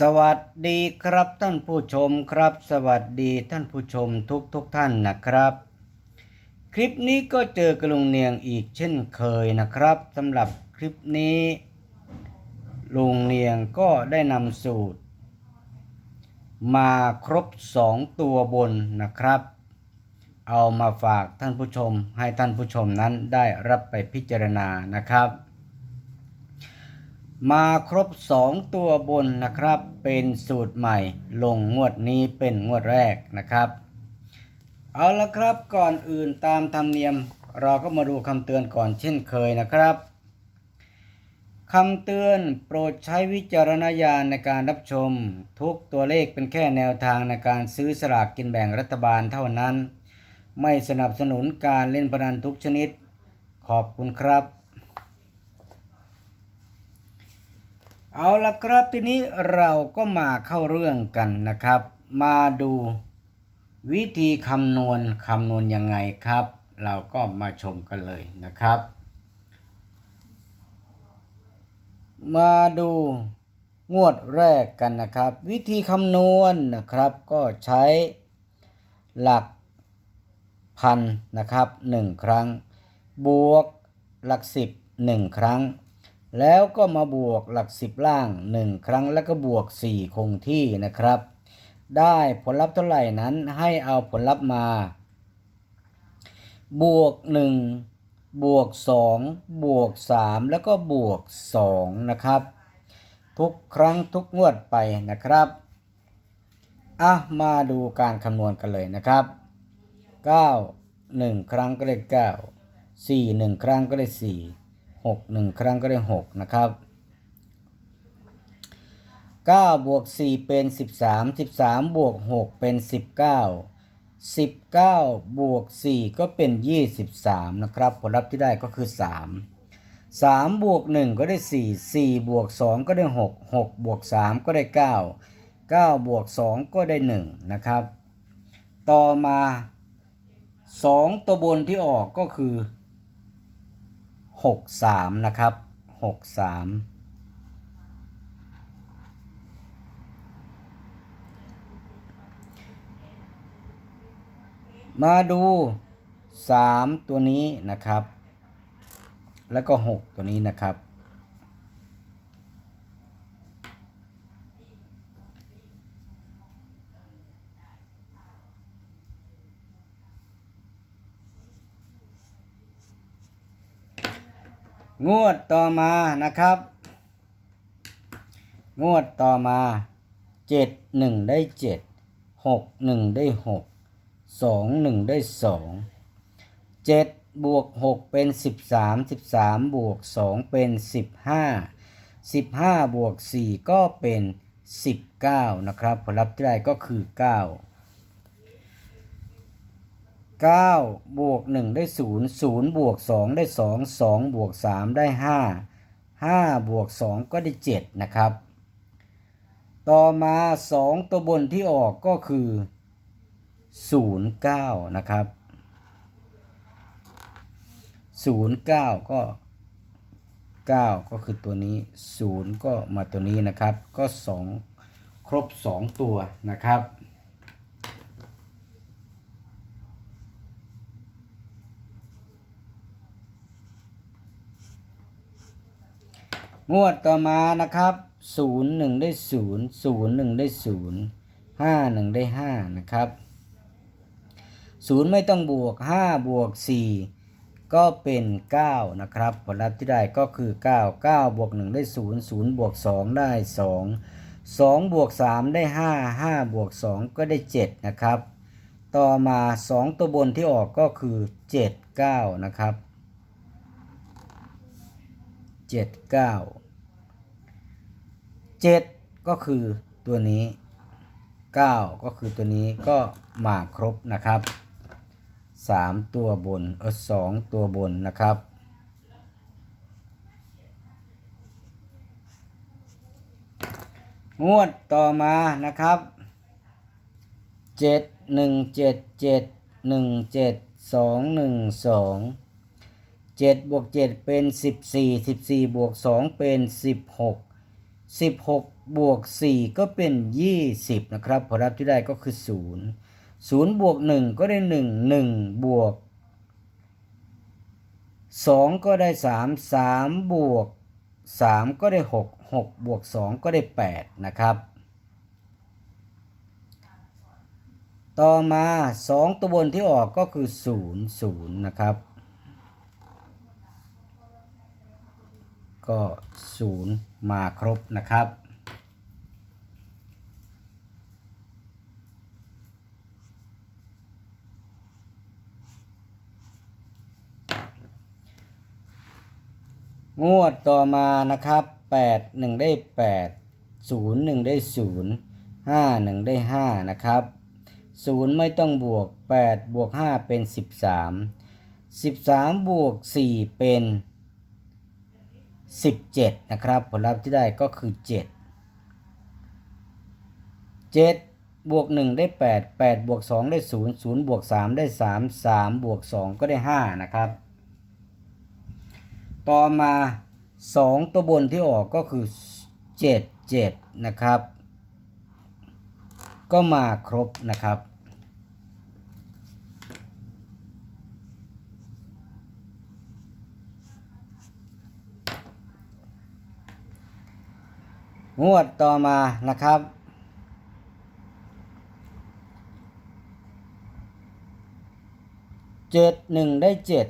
สวัสดีครับท่านผู้ชมครับ สวัสดีท่านผู้ชมทุกทุกท่านนะครับ คลิปนี้ก็เจอกระลุงเนียงอีกเช่นเคยนะครับสำหรับคลิปนี้ลุงเนียงก็ได้นำสูตร มาครบสองตัวบนนะครับ เอามาฝากท่านผู้ชมให้ท่านผู้ชมนั้นได้รับไปพิจารณานะครับ มาครบ 2 ตัวบนนะครับ เป็นสูตรใหม่ ลงงวดนี้เป็นงวดแรกนะครับ เอาละครับก่อนอื่นตามธรรมเนียม เราก็มาดูคำเตือนก่อนเช่นเคยนะครับคำเตือนโปรดใช้วิจารณญาณในการรับชม ทุกตัวเลขเป็นแค่แนวทางในการซื้อสลากกินแบ่งรัฐบาลเท่านั้น ไม่สนับสนุนการเล่นพนันทุกชนิด ขอบคุณครับ เอาละครับทีนี้เราก็มาเข้าเรื่องกันนะครับ มาดูวิธีคำนวณคำนวณยังไงครับ เราก็มาชมกันเลยนะครับ มาดูงวดแรกกันนะครับ วิธีคำนวณนะครับก็ใช้หลักพันนะครับหนึ่งครั้ง บวกหลักสิบหนึ่งครั้ง แล้วก็มาบวกหลักสิบล่าง 1 ครั้งแล้วก็บวก 4 คงที่นะครับ ได้ผลลัพธ์เท่าไหร่นั้นให้เอาผลลัพธ์มา บวก 1 บวก 2 บวก 3 แล้วก็บวก 2 นะครับ ทุกครั้งทุกงวดไปนะครับอะมาดูการคำนวณกันเลยนะครับ 9 1 ครั้งก็ได้9 4 1 ครั้งก็ได้4 หกหนึ่งครั้งก็ได้หกนะครับเก้าบวกสี่เป็นสิบสามสิบสามบวกหกเป็นสิบเก้าสิบเก้าบวกสี่ก็เป็นยี่สิบสามนะครับ ผลลัพธ์ที่ได้ก็คือสามสามบวกหนึ่งก็ได้สี่สี่บวกสองก็ได้หกหกบวกสามก็ได้เก้าเก้าบวกสองก็ได้หนึ่งนะครับ ต่อมาสองตัวบนที่ออกก็คือ หกสามนะครับหกสามมาดูสามตัวนี้นะครับ แล้วก็หกตัวนี้นะครับ งวดต่อมานะครับ งวดต่อมาเจ็ดหนึ่งได้เจ็ดหกหนึ่งได้หกสองหนึ่งได้สองเจ็ดบวกหกเป็นสิบสามสิบสามบวกสองเป็นสิบห้าสิบห้าบวกสี่ก็เป็นสิบเก้านะครับ ผลลัพธ์ที่ได้ก็คือเก้า เก้าบวกหนึ่งได้ศูนย์ศูนย์บวกสองได้สองสองบวกสามได้ห้าห้าบวกสองก็ได้เจ็ดนะครับ ต่อมาสองตัวบนที่ออกก็คือศูนย์เก้านะครับศูนย์เก้าก็เก้าก็คือตัวนี้ศูนย์ก็มาตัวนี้นะครับ ก็สองครบสองตัวนะครับ งวดต่อมานะครับศูนย์หนึ่งได้ศูนย์ศูนย์หนึ่งได้ศูนย์ห้าหนึ่งได้ห้านะครับศูนย์ไม่ต้องบวกห้าบวกสี่ก็เป็นเก้านะครับผลลัพธ์ที่ได้ก็คือเก้าเก้าบวกหนึ่งได้ศูนย์ศูนย์บวกสองได้สองสองบวกสามได้ห้าห้าบวกสองก็ได้เจ็ดนะครับ ต่อมาสองตัวบนที่ออกก็คือเจ็ดเก้านะครับเจ็ดเก้า เจ็ดก็คือตัวนี้เก้าก็คือตัวนี้ก็มาครบนะครับสามตัวบนเออสองตัวบนนะครับ งวดต่อมานะครับเจ็ดหนึ่งเจ็ดเจ็ดหนึ่งเจ็ดสองหนึ่งสองเจ็ดบวกเจ็ดเป็นสิบสี่สิบสี่บวกสองเป็นสิบหก สิบหกบวก 4 ก็เป็น 20 นะครับ ผลลัพธ์ที่ได้ก็คือ 0 0 บวก 1 ก็ได้ 1 1 บวก 2 ก็ได้ 3 3 บวก 3 ก็ได้ 6 6 บวก 2 ก็ได้ 8 นะครับ ต่อมา 2 ตัวบนที่ออกก็คือ 0 0 นะครับ ก็0มาครบนะครับงวดต่อมานะครับ 8 1 ได้ 8 0 1 ได้ 0 5 1 ได้ 5 นะครับ 0 ไม่ต้องบวก 8 บวก 5 เป็น 13 13 บวก 4 เป็น 17 นะครับ ผลลัพธ์ที่ได้ก็คือ 7 7 บวก 1 ได้ 8 8 บวก 2 ได้ 0 0 บวก 3 ได้ 3 3 บวก 2 ก็ได้ 5 นะครับ ต่อมา 2 ตัวบนที่ออกก็คือ 7 7 นะครับ ก็มาครบนะครับ งวดต่อมานะครับ เจ็ดหนึ่งได้เจ็ด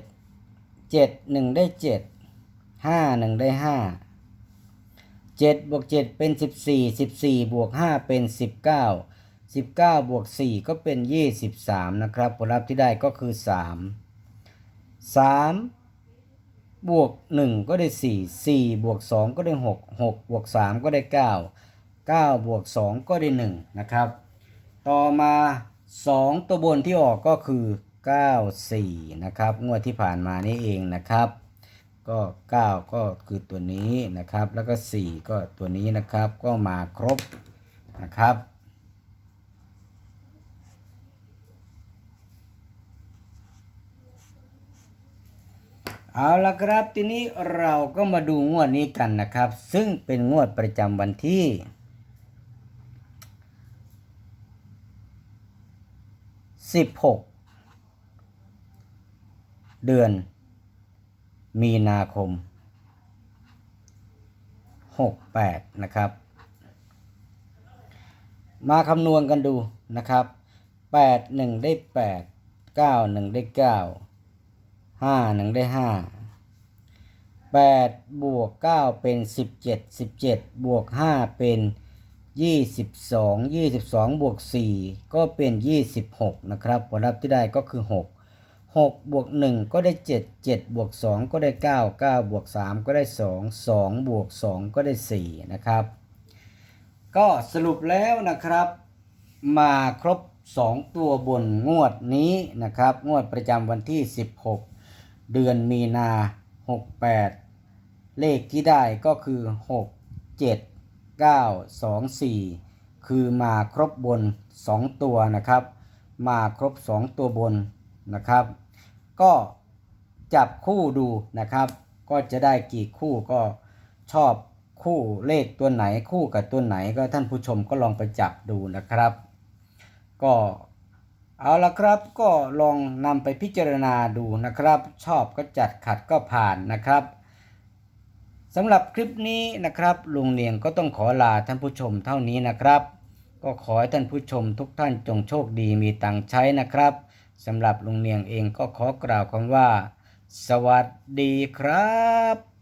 เจ็ดหนึ่งได้เจ็ด ห้าหนึ่งได้ห้า เจ็ดบวกเจ็ดเป็นสิบสี่ สิบสี่บวกห้าเป็นสิบเก้า สิบเก้าบวกสี่ก็เป็นยี่สิบสามนะครับ ผลลัพธ์ที่ได้ก็คือสาม สาม บวกหนึ่งก็ได้สี่สี่บวกสองก็ได้หกหกบวกสามก็ได้เก้าเก้าบวกสองก็ได้หนึ่งนะครับ ต่อมาสองตัวบนที่ออกก็คือ 94 นะครับ งวดที่ผ่านมานี่เองนะครับ ก็ 9 ก็คือตัวนี้นะครับ แล้วก็ 4 ก็ตัวนี้นะครับ ก็มาครบนะครับ เอาละครับทีนี้เราก็มาดูงวดนี้กันนะครับ ซึ่งเป็นงวดประจำวันที่ 16 เดือน มีนาคม 68 นะครับ มาคำนวณกันดูนะครับ 8 1 ได้ 8 9 1 ได้ 9 5 1ได้5 8บวก9เป็น17 17บวก5เป็น22 22บวก4ก็เป็น26นะครับผลลัพธ์ที่ได้ก็คือ6 6บวก1ก็ได้7 7บวก2ก็ได้9 9บวก3ก็ได้2 2บวก2ก็ได้4นะครับ ก็สรุปแล้วนะครับ มาครบ2ตัวบนงวดนี้นะครับ งวดประจำวันที่16 เดือนมีนา 68 เลขที่ได้ก็คือ 6 7 9 2 4 คือมาครบบน 2 ตัวนะครับ มาครบ 2 ตัวบนนะครับ ก็จับคู่ดูนะครับ ก็จะได้กี่คู่ก็ชอบคู่เลขตัวไหนคู่กับตัวไหนก็ท่านผู้ชมก็ลองไปจับดูนะครับ ก็ เอาละครับก็ลองนำไปพิจารณาดูนะครับ ชอบก็จัดขัดก็ผ่านนะครับสำหรับคลิปนี้นะครับลุงเนียงก็ต้องขอลาท่านผู้ชมเท่านี้นะครับ ก็ขอให้ท่านผู้ชมทุกท่านจงโชคดีมีตังค์ใช้นะครับสำหรับลุงเนียงเองก็ขอกล่าวคำว่า สวัสดีครับ